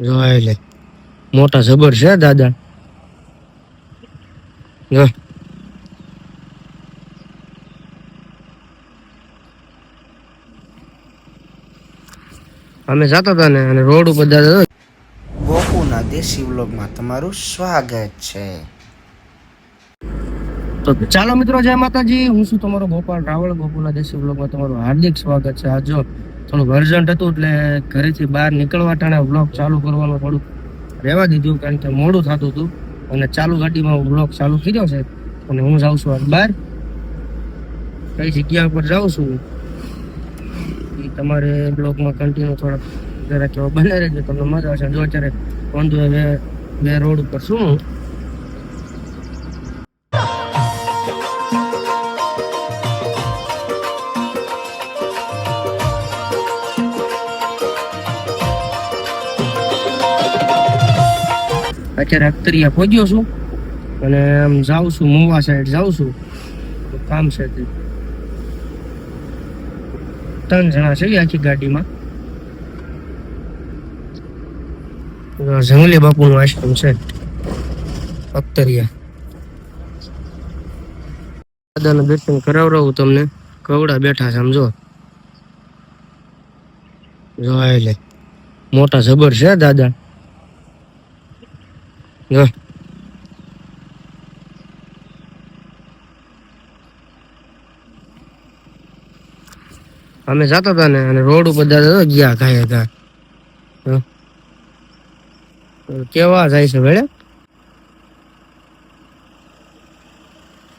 જોવાય લે. મોટા જબર છે દાદા. જો. અમે જતા હતા ને અને રોડ ઉપર દાદા ગોકુના દેશી વ્લોગમાં તમારું સ્વાગત છે. તો ચાલો મિત્રો જય માતાજી. હું છું તમારો ગોપાલ રાવળ. ગોકુલના દેશી વ્લોગમાં તમારું હાર્દિક સ્વાગત છે. આ જો થોડું અર્જન્ટ હતું એટલે ઘરેથી બહાર નીકળવા ટાણે બ્લોગ ચાલુ કરવાનું થોડું રહેવા દીધું કારણ કે મોડું થતું હતું અને ચાલુ ગાડીમાં હું બ્લોગ ચાલુ કર્યો છે અને હું જાઉં છું આજ બહાર. કઈ જગ્યા ઉપર જાઉં છું એ તમારે બ્લોગમાં કન્ટિન્યુ થોડા જરાક બને રહેજો તમને મજા આવશે. જો અત્યારે વાંધો હવે બે રોડ ઉપર છું અત્યારે અખતરિયા પહોંચ્યો છું અને આમ જાઉં છું, મુવા સાઈડ જાઉં છું. કામ છે તે. ત્રણ જણા છે આખી ગાડીમાં. જંગલી બાપુનું આશ્રમ છે. અખતરિયા. દાદાના દર્શન કરાવડાવું તમને. કવડા બેઠા સમજો જો. લે. મોટા જબર છે દાદા. જો અમે જતા હતા ને, અને રોડ ઉપર દાદા ગયા ખાઈ હતા. કેવા જાય છે ભેડે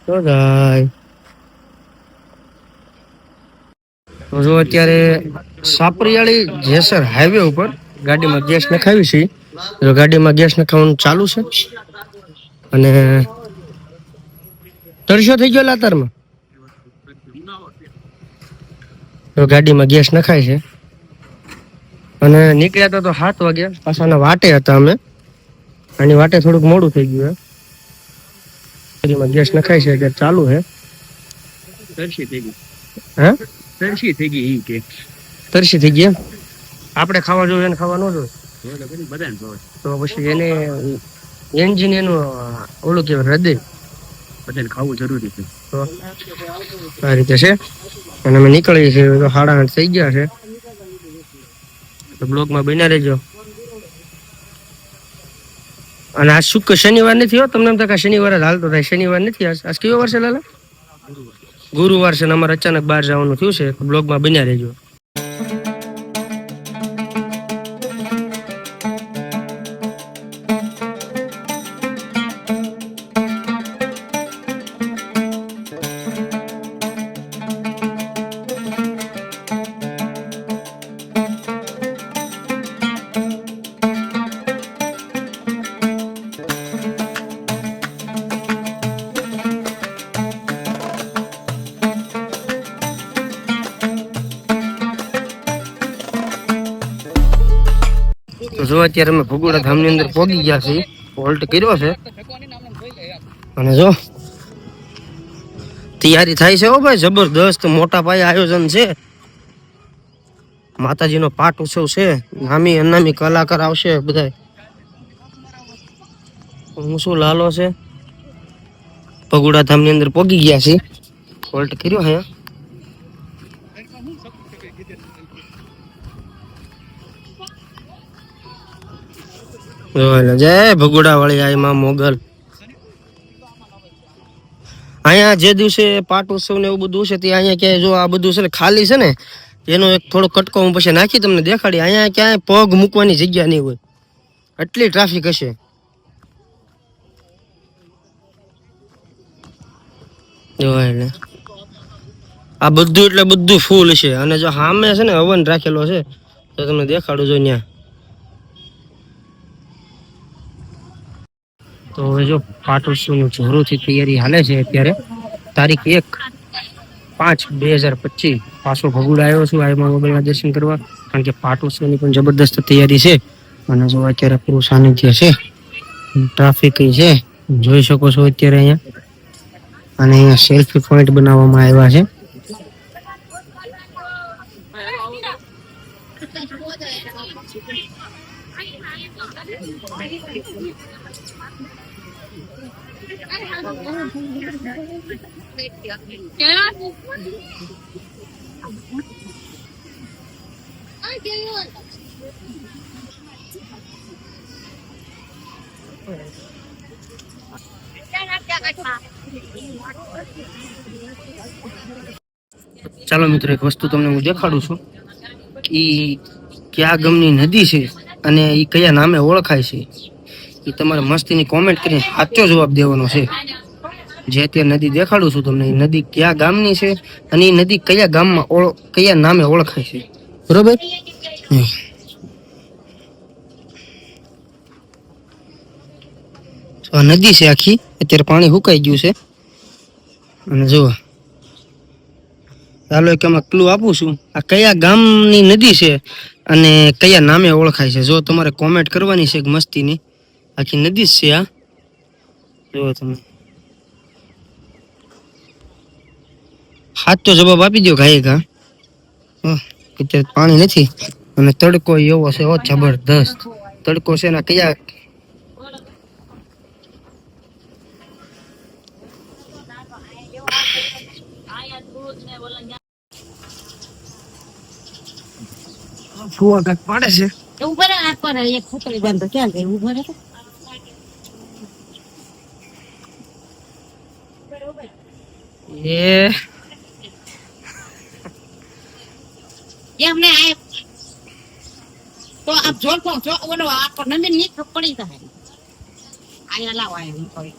તો જાય. તો જો અત્યારે સાપરિયાળી જેસર હાઈવે ઉપર ગાડીમાં ગેસ નખાવી છે. જો ગાડીમાં ગેસ નખાવાનું ચાલુ છે. અને તરસો થઈ ગયો લાતરમાં? તો ગાડીમાં ગેસ નખાય છે. અને નીકળ્યા તો સાત વાગ્યા પાછાના વાટે હતા અમે. આની વાટે થોડુંક મોડું થઈ ગયું ગાડીમાં ગેસ નખાય છે કે ચાલુ છે. તરસી થઈ ગઈ હે? તરસી થઈ ગઈ કે. તરસી થઈ ગયા આપણે ખાવા જોઈએ એને ખાવા ન જોઈએ? તો પછી એને એન્જિન એનું ઓલું કેવાય હૃદય. બધાને ખાવું જરૂરી છે. આ રીતે છે. અને અમે નીકળીએ છીએ તો સાડા આઠ થઈ ગયા છે. તો બ્લોકમાં બન્યા રહેજો. અને આ શુક્ર શનિવાર નથી હો તમને એમ થાય શનિવાર શનિવારે જ હાલતો થાય. શનિવાર નથી આજ. આજ કયો વાર છે લાલા? ગુરુવાર. છે ને અમારે અચાનક બહાર જવાનું થયું છે. બ્લોગમાં બન્યા રહેજો. જો અત્યારે અમે ભગોડા ધામની અંદર પહોંચી ગયા છીએ, હોલ્ટ કર્યો છે. અને જો, તૈયારી થાય છે ભાઈ, જબરદસ્ત મોટા પાયે આયોજન છે. માતાજીનો પાઠ ઉત્સવ છે, નામી અનામી કલાકાર આવશે બધા હું શું લાલો છે? ભગોડા ધામની અંદર પોગી ગયા છીએ, હોલ્ટ કર્યો હે જય ભગુડા વાળી આઈ માં મોગલ. અહીંયા જે દિવસે પાટ ઉત્સવ ને એવું બધું છે તે અહીંયા ક્યાંય જો આ બધું છે ને ખાલી છે ને, એનો એક થોડો કટકો હું પછી નાખી તમને દેખાડી. અહીંયા ક્યાંય પગ મૂકવાની જગ્યા નહીં હોય. એટલી ટ્રાફિક હશે. એટલે આ બધું એટલે બધું ફૂલ છે. અને જો સામે છે ને હવન રાખેલો છે, તો તમને દેખાડું જો ત્યાં તો હવે જો પાટોત્સવની જોરોથી તૈયારી હાલે છે અત્યારે. તારીખ એક પાંચ બે હજાર પચીસ પાછો ભગુડ આવ્યો છું. આયમાં મોબાઈલના દર્શન કરવા. કારણ કે પાટોત્સવની પણ જબરદસ્ત તૈયારી છે. અને જો અત્યારે પૂરું સાનિધ્ય છે, ટ્રાફિક છે, જોઈ શકો છો અત્યારે અહીંયા. અને અહીંયા સેલ્ફી પોઈન્ટ બનાવવામાં આવ્યા છે. ચાલો મિત્રો એક વસ્તુ તમને હું દેખાડું છું. કે ક્યાં ગમની નદી છે? અને એ કયા નામે ઓળખાય છે? એ તમારે મસ્તીની કોમેન્ટ કરીને સાચો જવાબ દેવાનો છે. જે તે નદી દેખાડું છું તમને એ નદી કયા ગામની છે અને એ નદી કયા ગામમાં ઓળ, કયા નામે ઓળખાય છે? બરોબર. આ નદી છે આખી, અત્યારે પાણી સુકાઈ ગયું છે. અને જુઓ. ચાલો એક એમાં ક્લુ આપું છું. આ કયા ગામની નદી છે અને કયા નામે ઓળખાય છે? જો તમારે કોમેન્ટ કરવાની છે મસ્તીની. આખી નદી જ છે આ. જુઓ તમે. તો જવાબ આપી દો ઘાએ ઘા અત્યારે પાણી નથી. અને તડકો એવો છે ઓ જબરદસ્ત. તડકો છે ને કયા ફુવા કાંઈક પાડે છે. ઉપર રહે હાથ પર એક ખોતરી બાંધો ક્યાં ગઈ ઊભા રહે એ. એમને આ તો આપ જો તો જો ઓલો આ પર નંદનની પડી જાય આયા લાવ આયા હું કોઈ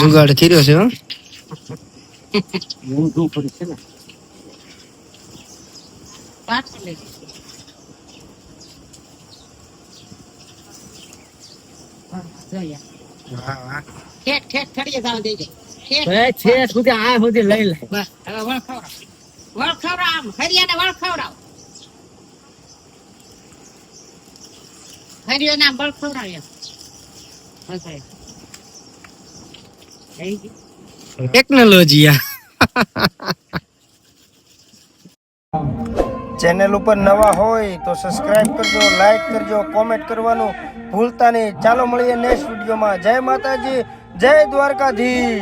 જુગાડ કર્યો છે હું. પડે છે ને. જોયા. ઠેઠ ઠેઠ ઠડીએ જાવ દેજે ઠેઠ. છે સુધી આ સુધી લઈ લે. બસ હવે વળ ખવડાવ આમ. હરિયાને વળ ખવડાવ હરિયાને આમ એમ બસ હવે. થઈ ગયું ટેકનોલોજી આ. ચેનલ ઉપર નવા હોય તો સબસ્ક્રાઇબ કરજો લાઈક કરજો કોમેન્ટ કરવાનું ભૂલતા નહીં. ચાલો મળીએ નેક્સ્ટ વિડીયોમાં જય માતાજી, જય દ્વારકાધીશ.